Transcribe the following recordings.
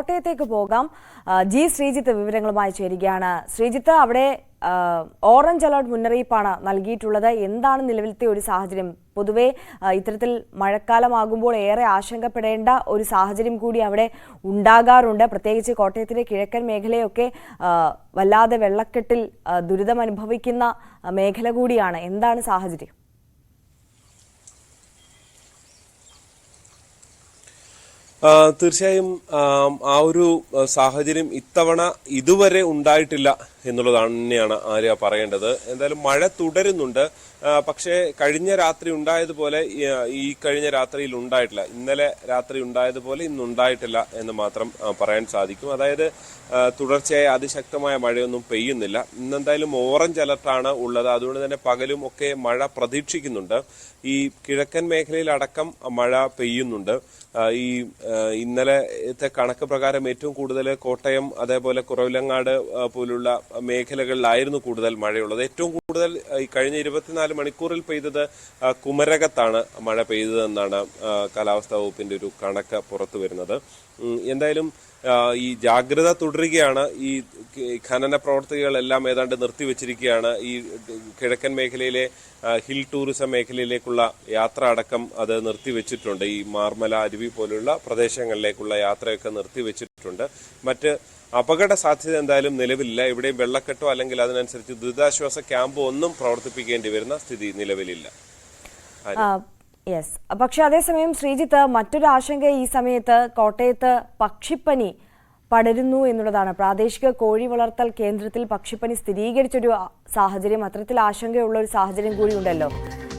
കോട്ടയത്തേക്ക് പോകാം. ജി ശ്രീജിത്ത് വിവരങ്ങളുമായി ചേരുകയാണ്. ശ്രീജിത്ത് അവിടെ ഓറഞ്ച് അലർട്ട് മുന്നറിയിപ്പാണ് നൽകിയിട്ടുള്ളത്. എന്താണ് നിലവിലത്തെ ഒരു സാഹചര്യം? പൊതുവെ ഇത്തരത്തിൽ മഴക്കാലമാകുമ്പോൾ ഏറെ ആശങ്കപ്പെടേണ്ട ഒരു സാഹചര്യം കൂടി അവിടെ ഉണ്ടാകാറുണ്ട്. പ്രത്യേകിച്ച് കോട്ടയത്തിലെ കിഴക്കൻ മേഖലയൊക്കെ വല്ലാതെ വെള്ളക്കെട്ടിൽ ദുരിതമനുഭവിക്കുന്ന മേഖല കൂടിയാണ്. എന്താണ് സാഹചര്യം? തീർച്ചയായും ആം, ഒരു സാഹചര്യം ഇത്തവണ ഇതുവരെ ഉണ്ടായിട്ടില്ല. എന്നുള്ളതാണ് തന്നെയാണ് ആര്യ പറയേണ്ടത്. എന്തായാലും മഴ തുടരുന്നുണ്ട്. പക്ഷേ കഴിഞ്ഞ രാത്രി ഉണ്ടായതുപോലെ ഈ, കഴിഞ്ഞ രാത്രിയിൽ ഉണ്ടായിട്ടില്ല. ഇന്നലെ രാത്രി ഉണ്ടായതുപോലെ ഇന്ന് ഉണ്ടായിട്ടില്ല എന്ന് മാത്രം പറയാൻ സാധിക്കും. അതായത് തുടർച്ചയായ അതിശക്തമായ മഴയൊന്നും പെയ്യുന്നില്ല. ഇന്നെന്തായാലും ഓറഞ്ച് അലർട്ടാണ് ഉള്ളത്. അതുകൊണ്ട് തന്നെ പകലും ഒക്കെ മഴ പ്രതീക്ഷിക്കുന്നുണ്ട്. ഈ കിഴക്കൻ മേഖലയിലടക്കം മഴ പെയ്യുന്നുണ്ട്. ഈ ഇന്നലെ ഇന്നലത്തെ കണക്ക് പ്രകാരം ഏറ്റവും കൂടുതൽ കോട്ടയം അതേപോലെ കുറവിലങ്ങാട് പോലുള്ള മേഖലകളിലായിരുന്നു കൂടുതൽ മഴയുള്ളത്. ഏറ്റവും കൂടുതൽ ഈ കഴിഞ്ഞ ഇരുപത്തിനാല് മണിക്കൂറിൽ പെയ്തത് കുമരകത്താണ് മഴ പെയ്തതെന്നാണ് കാലാവസ്ഥാ വകുപ്പിന്റെ ഒരു കണക്ക് പുറത്തു വരുന്നത്. എന്തായാലും ഈ ജാഗ്രത തുടരുകയാണ്. ഈ ഖനന പ്രവർത്തികളെല്ലാം ഏതാണ്ട് നിർത്തിവെച്ചിരിക്കുകയാണ്. ഈ കിഴക്കൻ മേഖലയിലെ ഹിൽ ടൂറിസം മേഖലയിലേക്കുള്ള യാത്ര അടക്കം അത് നിർത്തിവെച്ചിട്ടുണ്ട്. ഈ മാർമല അരുവി പോലുള്ള പ്രദേശങ്ങളിലേക്കുള്ള യാത്രയൊക്കെ നിർത്തിവെച്ചിട്ടുണ്ട്. മറ്റ് അപകട സാധ്യത എന്തായാലും നിലവിലില്ല. ഇവിടെയും വെള്ളക്കെട്ടോ അല്ലെങ്കിൽ അതിനനുസരിച്ച് ദുരിതാശ്വാസ ക്യാമ്പോ ഒന്നും പ്രവർത്തിപ്പിക്കേണ്ടി വരുന്ന സ്ഥിതി നിലവിലില്ല. യെസ് പക്ഷെ അതേസമയം ശ്രീജിത്ത് മറ്റൊരു ആശങ്ക ഈ സമയത്ത് കോട്ടയത്ത് പക്ഷിപ്പനി പടരുന്നു എന്നുള്ളതാണ്. പ്രാദേശിക കോഴി വളർത്തൽ കേന്ദ്രത്തിൽ പക്ഷിപ്പനി സ്ഥിരീകരിച്ചൊരു സാഹചര്യം അത്തരത്തിൽ ആശങ്കയുള്ള ഒരു സാഹചര്യം കൂടി ഉണ്ടല്ലോ.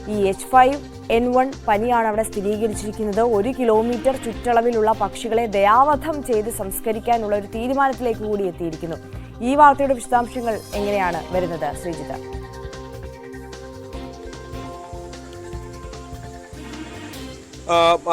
ഈ എച്ച് ഫൈവ് എൻ വൺ പനിയാണ് അവിടെ സ്ഥിരീകരിച്ചിരിക്കുന്നത്. ഒരു കിലോമീറ്റർ ചുറ്റളവിലുള്ള പക്ഷികളെ ദയാവധം ചെയ്ത് സംസ്കരിക്കാനുള്ള ഒരു തീരുമാനത്തിലേക്ക് കൂടി എത്തിയിരിക്കുന്നു. ഈ വാർത്തയുടെ വിശദാംശങ്ങൾ എങ്ങനെയാണ് വരുന്നത്? ശ്രീജിത്ത്.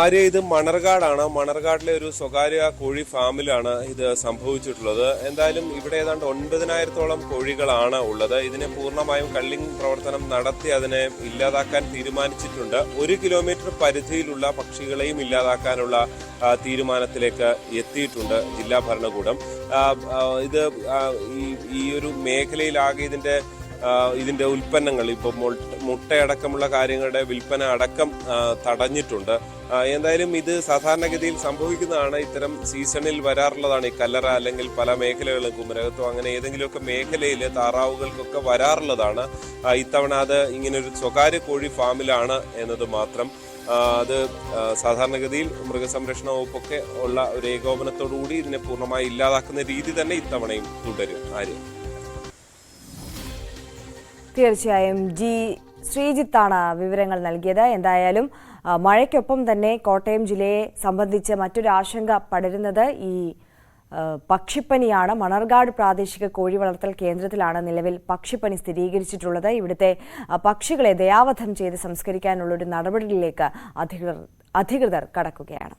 ആര്യ ഇത് മണർകാടാണ്. മണർകാടിലെ ഒരു സ്വകാര്യ കോഴി ഫാമിലാണ് ഇത് സംഭവിച്ചിട്ടുള്ളത്. എന്തായാലും ഇവിടെ ഏതാണ്ട് ഒൻപതിനായിരത്തോളം കോഴികളാണ് ഉള്ളത്. ഇതിനെ പൂർണമായും കള്ളിങ് പ്രവർത്തനം നടത്തി അതിനെ ഇല്ലാതാക്കാൻ തീരുമാനിച്ചിട്ടുണ്ട്. ഒരു കിലോമീറ്റർ പരിധിയിലുള്ള പക്ഷികളെയും ഇല്ലാതാക്കാനുള്ള തീരുമാനത്തിലേക്ക് എത്തിയിട്ടുണ്ട് ജില്ലാ ഭരണകൂടം. ഇത് ഈ ഒരു മേഖലയിലാകെ ഇതിന്റെ ആ, ഇതിന്റെ ഉൽപ്പന്നങ്ങൾ ഇപ്പോൾ മുട്ടയടക്കമുള്ള കാര്യങ്ങളുടെ വിൽപ്പന അടക്കം തടഞ്ഞിട്ടുണ്ട്. എന്തായാലും ഇത് സാധാരണഗതിയിൽ സംഭവിക്കുന്നതാണ് ഇത്തരം സീസണിൽ വരാറുള്ളതാണ് ഈ കല്ലറ അല്ലെങ്കിൽ പല മേഖലകളും കുമരകത്തോ അങ്ങനെ ഏതെങ്കിലുമൊക്കെ മേഖലയിൽ താറാവുകൾക്കൊക്കെ വരാറുള്ളതാണ്. ഇത്തവണ അത് ഇങ്ങനെ ഒരു സ്വകാര്യ കോഴി ഫാമിലാണ് എന്നത് മാത്രം. അത് സാധാരണഗതിയിൽ മൃഗസംരക്ഷണ വകുപ്പൊക്കെ ഉള്ള ഒരു ഏകോപനത്തോടുകൂടി ഇതിനെ പൂർണമായി ഇല്ലാതാക്കുന്ന രീതി തന്നെ ഇത്തവണയും തുടരും. ആര്യം തീർച്ചയായും ജി ശ്രീജിത്താണ് വിവരങ്ങൾ നൽകിയത്. എന്തായാലും മഴയ്ക്കൊപ്പം തന്നെ കോട്ടയം ജില്ലയെ സംബന്ധിച്ച് മറ്റൊരു ആശങ്ക പടരുന്നത് ഈ പക്ഷിപ്പനിയാണ്. മണർകാട് പ്രാദേശിക കോഴി വളർത്തൽ കേന്ദ്രത്തിലാണ് നിലവിൽ പക്ഷിപ്പനി സ്ഥിരീകരിച്ചിട്ടുള്ളത്. ഇവിടുത്തെ പക്ഷികളെ ദയാവധം ചെയ്ത് സംസ്കരിക്കാനുള്ള ഒരു നടപടിയിലേക്ക് അധികൃതർ അധികൃതർ കടക്കുകയാണ്.